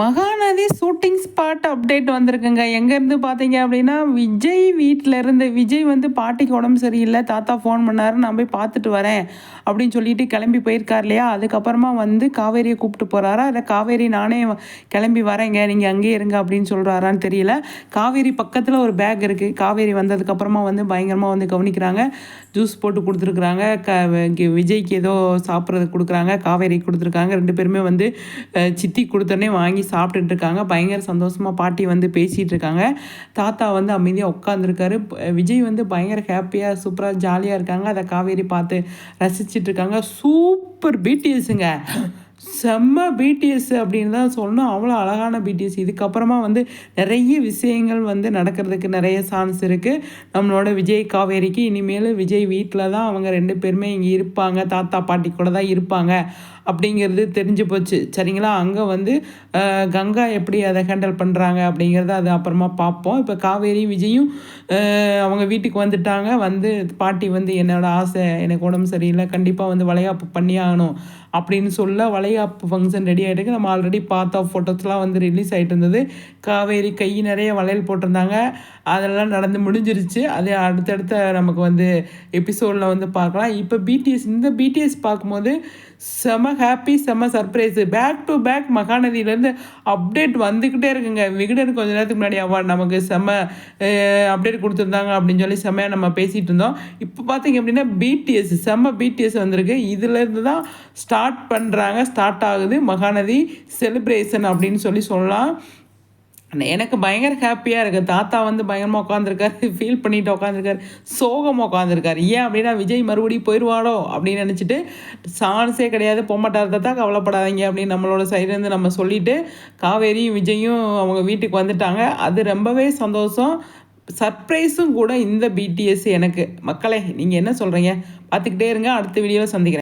Mahanadi shooting spot update வந்திருக்குங்க. எங்கேருந்து பார்த்தீங்க அப்படின்னா விஜய் வீட்டில் இருந்து விஜய் வந்து பாட்டிக்கு உடம்பு சரியில்லை. தாத்தா ஃபோன் பண்ணாரு நான் போய் பார்த்துட்டு வரேன் அப்படின்னு சொல்லிட்டு கிளம்பி போயிருக்கார் இல்லையா? அதுக்கப்புறமா வந்து காவேரியை கூப்பிட்டு போகிறாரா இல்லை காவேரி நானே கிளம்பி வரேங்க. நீங்கள் அங்கேயே இருங்க அப்படின்னு சொல்கிறாரான்னு தெரியல. காவேரி பக்கத்தில் ஒரு பேக் இருக்குது காவேரி வந்ததுக்கப்புறமா வந்து பயங்கரமாக வந்து கவனிக்கிறாங்க. ஜூஸ் போட்டு கொடுத்துருக்குறாங்க. க விஜய்க்கு ஏதோ சாப்பிட்றது கொடுக்குறாங்க. காவேரி கொடுத்துருக்காங்க. ரெண்டு பேருமே வந்து சித்தி கொடுத்தோன்னே வாங்கி வாங்கி சாப்பிட்டுட்டு இருக்காங்க பயங்கர சந்தோஷமாக பாட்டி வந்து பேசிகிட்டு இருக்காங்க தாத்தா வந்து அமைதியாக உட்காந்துருக்காரு விஜய் வந்து பயங்கர ஹாப்பியாக சூப்பராக ஜாலியாக இருக்காங்க. அதை காவேரி பார்த்து ரசிச்சிட்ருக்காங்க சூப்பர் பிடிஎஸ்ங்க செம்ம பிடிஎஸ் அப்படின்னு தான் சொல்லணும். அவ்வளோ அழகான பிடிஎஸ் இதுக்கப்புறமா வந்து நிறைய விஷயங்கள் வந்து நடக்கிறதுக்கு நிறைய சான்ஸ் இருக்குது நம்மளோட விஜய் காவேரிக்கு இனிமேல் விஜய் வீட்டில் தான் அவங்க ரெண்டு பேருமே இங்கே இருப்பாங்க. தாத்தா பாட்டி கூட தான் இருப்பாங்க அப்படிங்கிறது தெரிஞ்சு போச்சு. சரிங்களா? அங்கே வந்து கங்கா எப்படி அதை ஹேண்டில் பண்ணுறாங்க அப்படிங்கிறத அது அப்புறமா பார்ப்போம். இப்போ காவேரி விஜயும் அவங்க வீட்டுக்கு வந்துட்டாங்க. வந்து பாட்டி வந்து என்னோடய ஆசை எனக்கு உடம்பு சரியில்லை கண்டிப்பாக வந்து வளையாப்பு பண்ணி ஆகணும் அப்படின்னு சொல்ல வளையாப்பு ஃபங்க்ஷன் ரெடி ஆகிட்டு நம்ம ஆல்ரெடி பார்த்த ஃபோட்டோஸ்லாம் வந்து ரிலீஸ் ஆகிட்டு இருந்தது. காவேரி கை நிறைய வளையல் போட்டிருந்தாங்க. அதெல்லாம் நடந்து முடிஞ்சிருச்சு. அதே அடுத்தடுத்த நமக்கு வந்து எபிசோடில் வந்து பார்க்கலாம். இப்போ பிடிஎஸ் இந்த பிடிஎஸ் பார்க்கும்போது செம ஹாப்பி செம சர்ப்ரைஸு பேக் டு பேக் மகாநதியிலேருந்து அப்டேட் வந்துக்கிட்டே இருக்குங்க. விகடன் கொஞ்ச நேரத்துக்கு முன்னாடி அவார்ட் நமக்கு செம அப்டேட் கொடுத்துருந்தாங்க அப்படின்னு சொல்லி செம்மையாக நம்ம பேசிகிட்டு இருந்தோம். இப்போ பார்த்தீங்க அப்படின்னா பிடிஎஸ் செம்ம பிடிஎஸ் வந்திருக்கு. இதுலேருந்து தான் ஸ்டார்ட் பண்ணுறாங்க ஸ்டார்ட் ஸ்டார்ட் ஆகுது மகாநதி செலிப்ரேஷன் அப்படின்னு சொல்லி சொல்லலாம். எனக்கு பயங்கர ஹாப்பியாக இருக்குது தாத்தா வந்து பயங்கரமாக உட்காந்துருக்காரு ஃபீல் பண்ணிட்டு உட்காந்துருக்காரு சோகமாக உட்காந்துருக்காரு ஏன் அப்படின்னா விஜய் மறுபடியும் போயிடுவாடோ அப்படின்னு நினச்சிட்டு சான்ஸே கிடையாது போமாட்டார் தாத்தா கவலைப்படாதீங்க அப்படின்னு நம்மளோட சைட்லேருந்து நம்ம சொல்லிவிட்டு காவேரியும் விஜயும் அவங்க வீட்டுக்கு வந்துட்டாங்க. அது ரொம்பவே சந்தோஷம். சர்ப்ரைஸும் கூட இந்த பிடிஎஸ் எனக்கு. மக்களே நீங்கள் என்ன சொல்கிறீங்க பார்த்துக்கிட்டே இருங்க. அடுத்த வீடியோவில் சந்திக்கிறேன்.